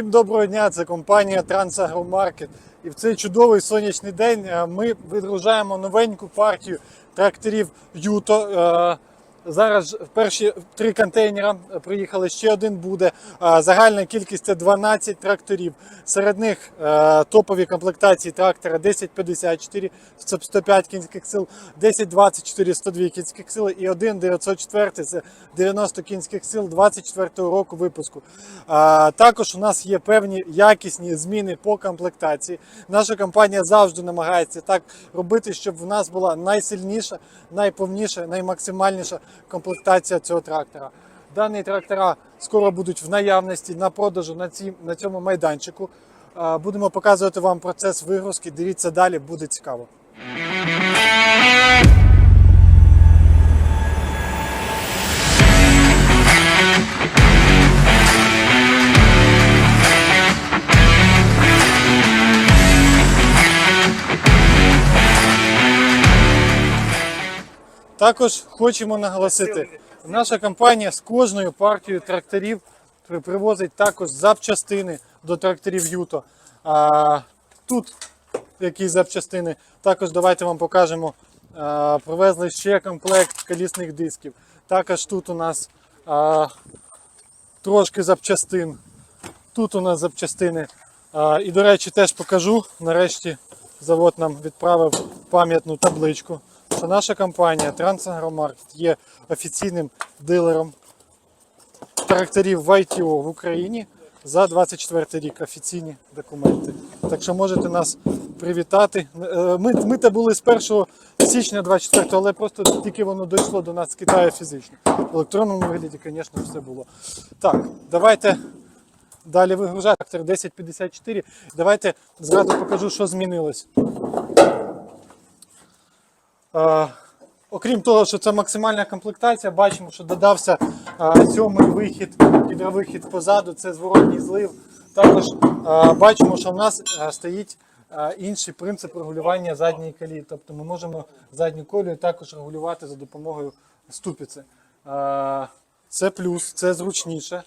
Всім доброго дня! Це компанія Трансагромаркет. І в цей чудовий сонячний день е, ми відгружаємо новеньку партію тракторів Юто. Е, Зараз ж перші три контейнера приїхали, ще один буде. Е, Загальна кількість це 12 тракторів. Серед них е, топові комплектації трактора 1054, це 105 кінських сил, 1024, 102 кінських сили і 1 904 це 90 кінських сил 24-го року випуску. Також у нас є певні якісні зміни по комплектації. Наша компанія завжди намагається так робити, щоб в нас була найсильніша, найповніша, наймаксимальніша комплектація цього трактора. Дані трактора скоро будуть в наявності на продажу на, цій, на цьому майданчику. Будемо показувати вам процес вигрузки. Дивіться далі, буде цікаво. Також хочемо наголосити, наша компанія з кожною партією тракторів привозить також запчастини до тракторів Юто. А, тут які запчастини, також давайте вам покажемо. А, привезли ще комплект колісних дисків. Також тут у нас а, трошки запчастин. Тут у нас запчастини. А, і, до речі, теж покажу. Нарешті завод нам відправив пам'ятну табличку, що наша компанія Трансагромаркет є офіційним дилером тракторів в ITO в Україні за 24 рік офіційні документи. Так що можете нас привітати. Е, Ми, ми те були з 1 січня 24, але просто тільки воно дійшло до нас з Китаю фізично. В електронному вигляді, звісно, все було. Так, давайте далі вигружати. Трактор 1054. Давайте зразу покажу, що змінилось. Окрім того, що це максимальна комплектація, бачимо, що додався сьомий вихід, гідровихід позаду, це зворотній злив. Також бачимо, що в нас стоїть інший принцип регулювання задньої колії. Тобто ми можемо задню колію також регулювати за допомогою ступиці. Це плюс, це зручніше.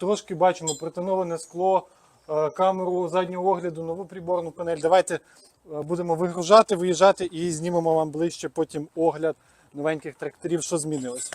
Трошки бачимо притоноване скло, камеру заднього огляду, нову приборну панель. Давайте будемо вигружати, виїжджати і знімемо вам ближче потім огляд новеньких тракторів, що змінилось.